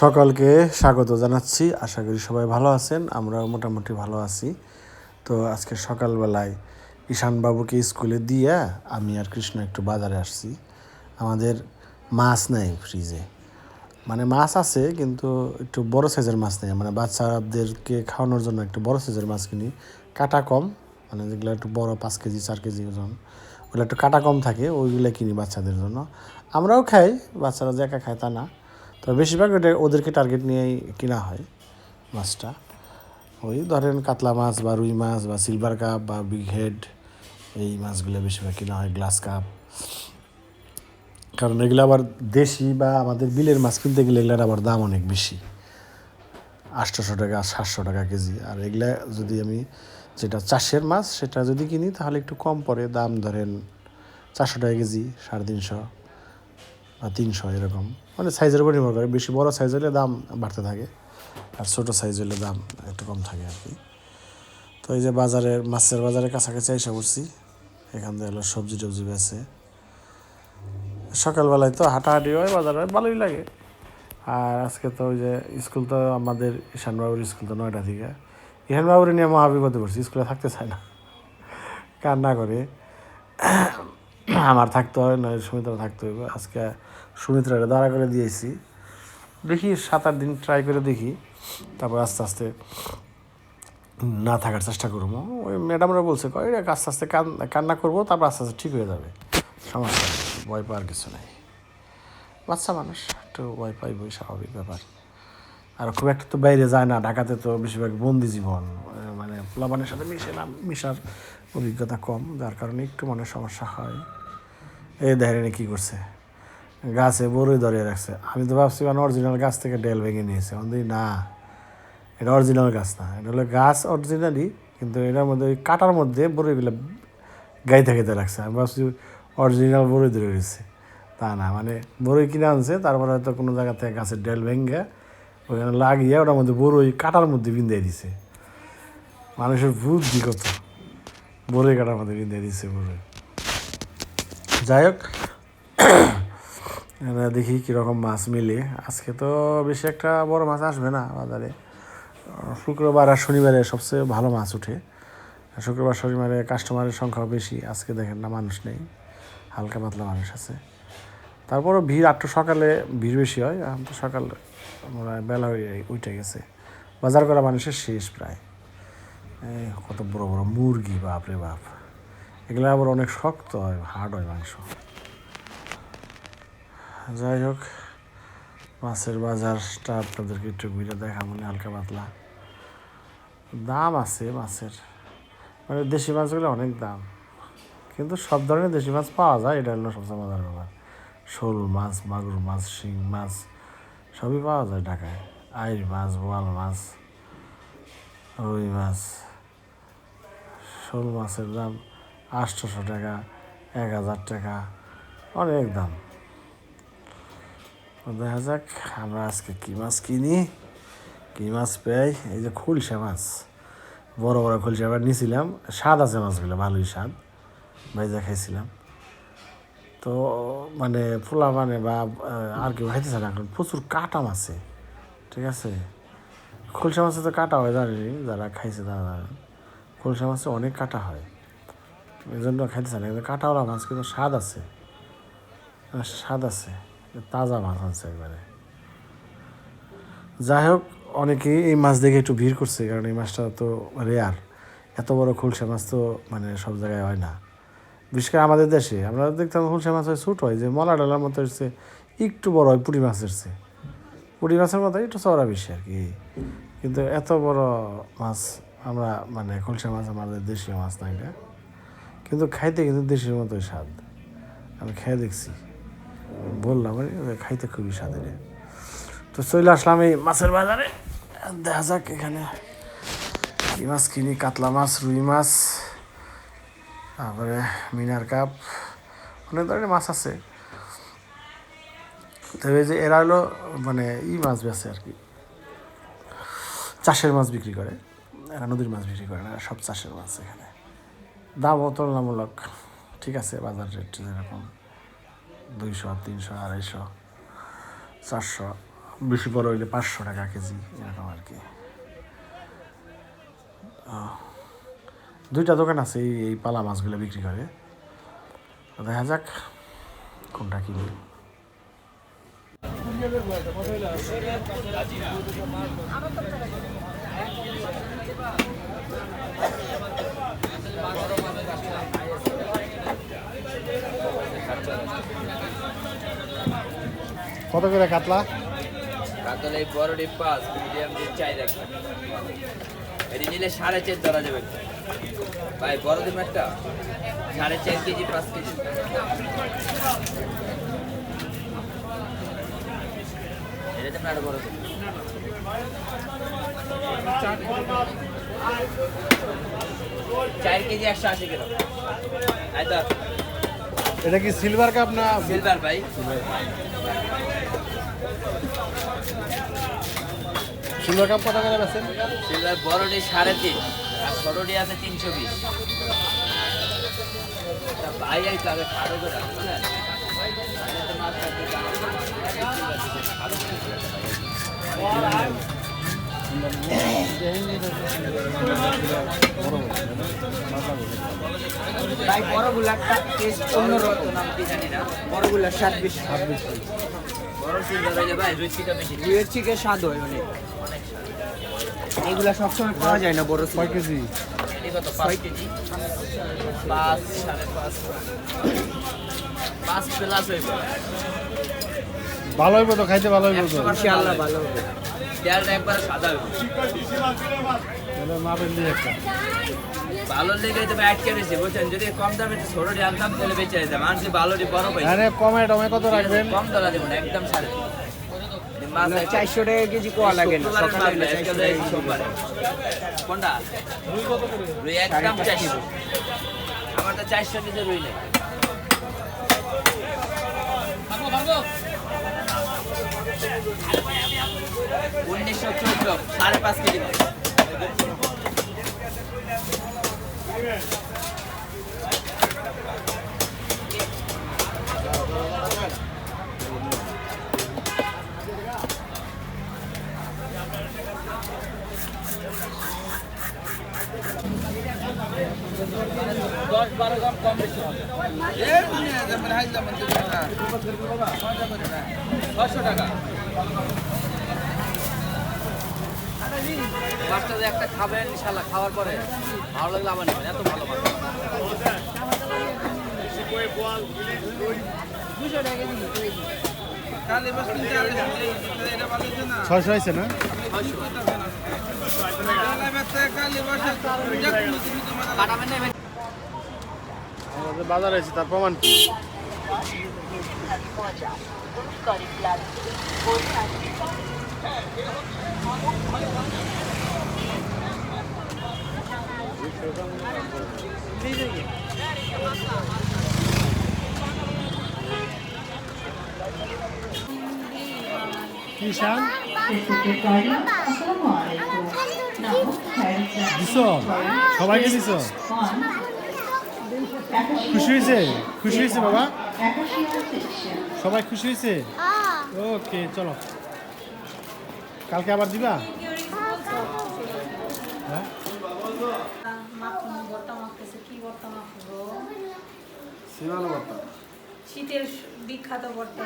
সকলকে স্বাগত জানাচ্ছি। আশা করি সবাই ভালো আছেন, আমরাও মোটামুটি ভালো আছি। তো আজকে সকালবেলায় ঈশানবাবুকে স্কুলে দিয়ে আমি আর কৃষ্ণ একটু বাজারে আসছি। আমাদের মাছ নেই ফ্রিজে মানে মাছ আছে, কিন্তু একটু বড় সাইজের মাছ নেই। মানে বাচ্চাদেরকে খাওয়ানোর জন্য একটু বড় সাইজের মাছ কিনি। কাটা কম মানে যেগুলো একটু বড়, পাঁচ কেজি, চার কেজি ওজন, ওগুলো একটু কাটা কম থাকে, ওইগুলো কিনি বাচ্চাদের জন্য। আমরাও খাই, বাচ্চারা যে একা খায় তা না। তো বেশিরভাগ ওটা ওদেরকে টার্গেট নিয়েই কিনা হয় মাছটা। ওই ধরেন কাতলা মাছ বা রুই মাছ বা সিলভার কাপ বা বিগ হেড এই মাছগুলো বেশিরভাগ কিনা হয় গ্লাস কাপ কারণ এগুলো আবার দেশি বা আমাদের বিলের মাছ কিনতে গেলে এগুলোর আবার দাম অনেক বেশি। আটশোশো টাকা, সাতশো টাকা কেজি। আর এগুলা যদি আমি যেটা চাষের মাছ, সেটা যদি কিনি তাহলে একটু কম পড়ে। দাম ধরেন চারশো টাকা কেজি, সাড়ে তিনশো। বা তিনশো এরকম। মানে সাইজের উপর নির্ভর করে। বেশি বড় সাইজ হলে দাম বাড়তে থাকে আর ছোটো সাইজ হলে দাম একটু কম থাকে আর কি। তো এই যে বাজারে মাছের বাজারের কাছাকাছি এসে পড়ছি। এখান থেকে হলো সবজি টবজি বেছে সকালবেলায় তো হাঁটাহাঁটি হয়, বাজারে ভালোই লাগে। আর আজকে তো ওই যে স্কুল তো আমাদের ঈশানবাবুর স্কুল তো নয়টা থেকে। ঈশানবাবুর নিয়ে মহাবিপদে পড়ছি, স্কুলে থাকতে চায় না। কান্না করে। আমার থাকতে হয়, নয় সুমিত্রা থাকতে হইব। আজকে সুমিত্রাটা দাঁড়া করে দিয়েছি। দেখি সাত আট দিন ট্রাই করে দেখি। তারপর আস্তে আস্তে না থাকার চেষ্টা করব। ওই ম্যাডামরা বলছে কয় "এটা আস্তে আস্তে কান, কান্না করব, তারপর আস্তে আস্তে ঠিক হয়ে যাবে। সমস্যা ভয় পাওয়ার কিছু নেই। বাচ্চা মানুষ, একটু ভয় পাই পাইবই, স্বাভাবিক ব্যাপার। আর খুব একটা তো বাইরে যায় না, ঢাকাতে তো বেশিরভাগ বন্দি জীবন। মানে প্লাবানের সাথে মিশে না, মিশার অভিজ্ঞতা কম, যার কারণে একটু মনে সমস্যা হয়। এই দেখেন কী করছে। গাছে বড়ই ধরিয়ে রাখছে। আমি তো ভাবছি মানে অরিজিনাল গাছ থেকে ডেল ভেঙে নিয়েছে। আমি না, এটা অরিজিনাল গাছ না। এটা হলো গাছ অরিজিনালি কিন্তু এটার মধ্যে ওই কাটার মধ্যে বড়ইগুলো গাইতে গাইতে রাখছে। আমি ভাবছি অরিজিনাল বড়ই ধরে রয়েছে। তা না মানে বড়ই কিনে আনছে, তারপরে হয়তো কোনো জায়গা থেকে গাছের ডেল ভেঙে ওখানে লাগিয়ে ওটার মধ্যে বড়ই কাটার মধ্যে বিন্দাই দিছে। মানুষের বুদ্ধি কত। বড়ই কাটার মধ্যে বিন্দাই দিছে বড়ই যাই হোক দেখি কীরকম মাছ মিলে। আজকে তো বেশি একটা বড় মাছ আসবে না বাজারে। শুক্রবার আর শনিবারে সবচেয়ে ভালো মাছ ওঠে। শুক্রবার, শনিবারে কাস্টমারের সংখ্যাও বেশি। আজকে দেখেন না মানুষ নেই। হালকা পাতলা মানুষ আছে। তারপরও ভিড়, আটটু সকালে ভিড় বেশি হয়। তো সকাল বেলা হয়ে উঠে গেছে। বাজার করা মানুষের শেষ প্রায়। কত বড় বড় মুরগি বাপ রে বাপ। এগুলো আবার অনেক শক্ত হয়, হার্ড হয় মাংস। যাই হোক মাছের বাজারটা আপনাদেরকে একটু ঘুরে দেখা মনে হালকা পাতলা। দাম আছে মাছের। মানে দেশি মাছগুলো অনেক দাম। কিন্তু সব ধরনের দেশি মাছ পাওয়া যায়, এটা হলো সবচেয়ে মজার ব্যাপার। শোল মাছ, মাগুর মাছ, শিং মাছ, সবই পাওয়া যায় ঢাকায়। আইর মাছ, বোয়াল মাছ, রুই মাছ, শোল মাছের দাম আটশোশো টাকা, এক হাজার টাকা, অনেক দাম। দেখা যাক, আমরা আজকে কী মাছ কিনি? কী মাছ পাই এই যে খুলসা মাছ। বড় বড় খুলসা এবার নিয়েছিলাম স্বাদ আছে মাছগুলো, ভালোই স্বাদ। ভাইজা খাইছিলাম তো মানে পোলা মানে বা আর কেউ খাইতেছে না কারণ প্রচুর কাটা মাছে ঠিক আছে? খুলসা মাছে তো কাটা হয় জানি যারা খাইছে তারা জানেন খুলসা মাছে অনেক কাটা হয়। এই জন্য খাইতেছে না, কিন্তু কাটাওয়ালা মাছ কিন্তু স্বাদ আছে। স্বাদ আছে। তাজা মাছ আছে একবারে। যাই হোক, অনেকেই এই মাছ দেখে একটু ভিড় করছে, কারণ এই মাছটা তো রেয়ার এত বড় খুলসা মাছ তো মানে সব জায়গায় হয় না। বিশেষ করে আমাদের দেশে, আমরা দেখতাম খুলসা মাছ হয় ছোট হয়, যে মলা ডালার মতো হচ্ছে, একটু বড় হয় পুঁটি মাছের চেয়ে। পুঁটি মাছের মতো একটু চওড়া বেশি আর কি। কিন্তু এত বড় মাছ আমরা মানে খুলসা মাছ আমাদের দেশীয় মাছ না এটা। কিন্তু খাইতে কিন্তু দেশের মতোই স্বাদ। আমি খেয়ে দেখছি। বললাম খাইতে খুবই স্বাদের তো চলে আসলাম এই মাছের বাজারে। দেখা যাক এখানে কি মাছ কিনি, কাতলা মাছ, রুই মাছ, তারপরে মিনার কাপ, অনেক ধরনের মাছ আছে। তবে যে এরা হলো মানে ই মাছ বেছে আর কি। চাষের মাছ বিক্রি করে। এরা নদীর মাছ বিক্রি করে না, সব চাষের মাছ এখানে। দামও তুলনামূলক ঠিক আছে, বাজার রেট যেরকম। দুইশো, তিনশো, আড়াইশো, চারশো, বেশি বড় হইলে পাঁচশো টাকা কেজি, এরকম আর কি। দুইটা দোকান আছে এই পালা মাছগুলো বিক্রি করে। দেখা যাক কোনটা কিনি। কত করে কাতলা? কাতল এই বড় ডিপ পাঁচ, মিডিয়াম ডিপ চাই রাখবেন এটি নিলে সাড়ে চার ধরা যাবে। ভাই, বড় ডিম একটা? সাড়ে চার কেজি, পাঁচ কেজি। এটা তো আরও। চার কেজি একশো আশি কিলো। তো এটা কি সিলভার কাপ না সিলভার ভাই সিলভার কাপ কত করে বেছেন সিলভার বড়টি সাড়ে তিন আর ছোটটি আছে তিনশো বিশ ভাই এই তো আগে খাড়ো করে রাখব না আগে তো মাছ রাখতে যাব। খাড়ো করে রাখব। ভাই বড়গুলো একটা টেস্ট অন্যরকম। নাম কি জানি না বেশি। বড় সিলভার হইলে ভাই রুচিটা বেশি স্বাদ হয় অনেক। এগুলা সবসময় পাওয়া যায় না বড় কয় কেজি? এটি কত পাঁচ কেজি। পাঁচ সাড়ে পাঁচ। পাঁচ প্লাস হইব। ভালো হইব তো খাইতে ভালো হইব তো। ইনশাআল্লাহ ভালো হবে একবারে সাদা হইব। তাহলে মাপেন দিয়ে একটা। ভালো লেগে তো আটকে রয়েছে বুঝছেন? যদি কম দামে ছোটটি আনতাম তাহলে বেঁচে যেতাম। আর ভালোটি বড় পাই আরে কমে টমে কত রাখবেন? কম দলা দেবো না একদম সাড়ে তিন। মাছ একদম- চারশো টাকা কেজি কোয়া লাগে না চারশো কেজি। সোমবারে। কোনটা? রুই একদম চারশো। আমার তো চারশো কেজি রুই নেই। উনিশশো চোদ্দ সাড়ে পাঁচ কেজি। দশ বারো গ্রাম কম বেশি হবে। ছশো টাকা। মাছটা একটা খাবেন ইনশাল্লাহ খাওয়ার পরে ভালো লাগলে আবার নেবেন এত ভালো মাছ ছয়শো হয়েছে না? বাজার হয়েছে তার প্রমাণ কি? কি শান দিছ সবাইকে দিছ? খুশি হয়েছে? খুশি হয়েছে বাবা? সবাই খুশি হয়েছে? ওকে চলো। কালকে আবার দিবা? হ্যাঁ? শীতের বিখ্যাত ভর্তা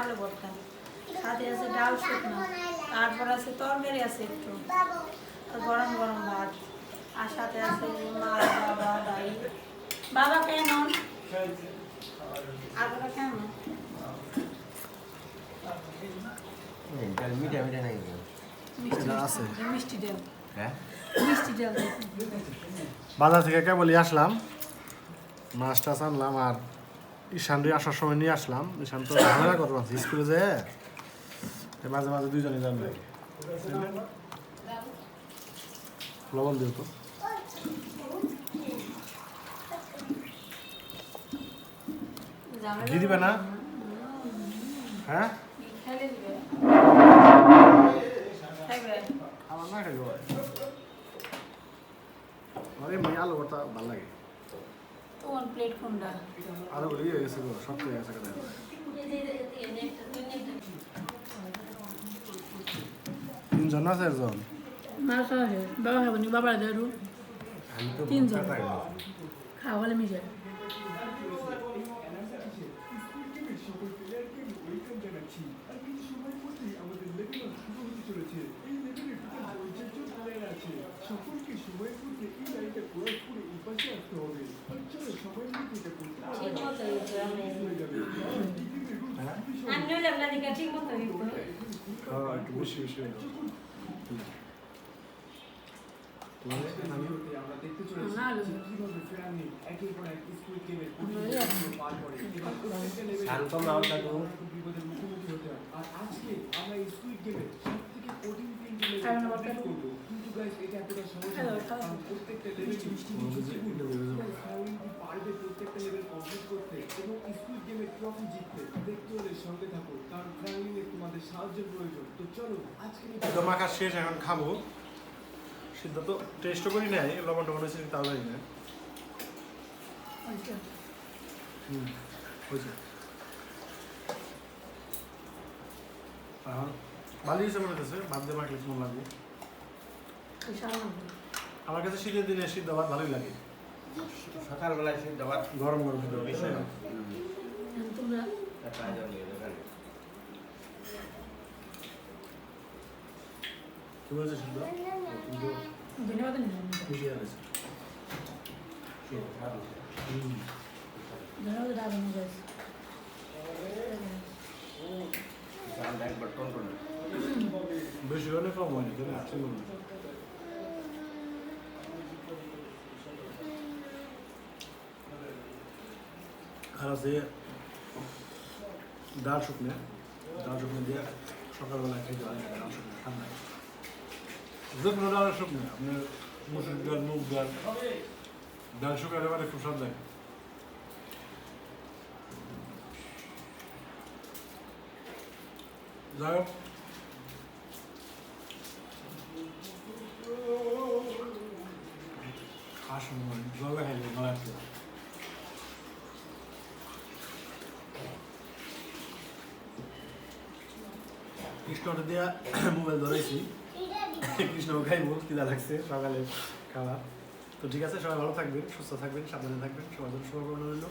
আলু ভর্তা। সাথে আছে ডাল শুকনো তারপর আছে তরকারি আছে একটু। আর গরম গরম ভাত। আর সাথে আছে বাবা বাবা কেমন? আলুটা কেমন। বাজার থেকে কেবলই আসলাম। মাছ টাছ আনলাম আর ঈশানরি আসার সময় নিয়ে আসলাম। ঈশান তো ঝামেলা করতে পারছি স্কুলে যে মাঝে মাঝে দুইজনে যান লাগে লবণ দিও তো। দিয়ে দিবে না? হ্যাঁ? আমার না খাইব আমার এমনি আলু ভর্তা ভালো লাগে। তোমার প্লেট কোনটা? আলুগুলো ইয়ে গেছে গো শক্ত হয়ে গেছে কথা তিনজন না চারজন? মা খাওয়া বাবা খাব নি বাবার দেড়ু আমি তো তিনজন। ভুট্টা খাই না। খাওয়া হলে মিশে? আমিও লাগলা দিকে ঠিক মতো হইতো একটু বেশি বেশি গেল। আমি না আলু শান্ত নাও থাকো কারণ বাবা হ্যালো খাওয়া পারবে প্রত্যেকটা লেভেল কমপ্লিট করতে। এবং স্কুল গেমের ট্রফি জিততে। দেখতে হলে সঙ্গে থাকো। কারণ ফ্রাঙ্কলিনে তোমাদের সাহায্যের প্রয়োজন। তো চলো আজকে মাখা শেষ এখন খাব। সিদ্ধ তো টেস্টও করি নাই লবণ টবণ হয়েছে তাও জানি না। হুম হয়েছে। এখন ভালো হিসেবে মনে হচ্ছে ভাত দিয়ে মাখলে কেমন লাগবে। আমার কাছে শীতের দিনে সিদ্ধ ভাত ভালোই লাগে। সকালবেলায় সিদ্ধ ভাত গরম গরম সিদ্ধ তাই না? তোমরা? কি বলছে সিদ্ধ ধন্যবাদ ধন্যবাদ। করুন বেশি হলে কম হয়নি তাই না? ছিল না আর আছে ডাল শুকনে ডাল শুকনে দিয়ে সকালবেলা খাইতে পারেন ডাল শুকনে, ঠান্ডায়। যে কোনো ডাল শুকনে আপনার মুসুর ডাল, মুগ ডাল ডাল শুকালে মানে খুব স্বাদ লাগে। যাই হোক আসুন জল খাইলে গলা আসবে কৃষ্ণটা দিয়া মোবাইল ধরেছি কৃষ্ণ খাইব কিনা লাগছে সকালে খাওয়া। তো ঠিক আছে, সবাই ভালো থাকবেন, সুস্থ থাকবেন, সাবধানে থাকবেন, সবার জন্য শুভকামনা রইল।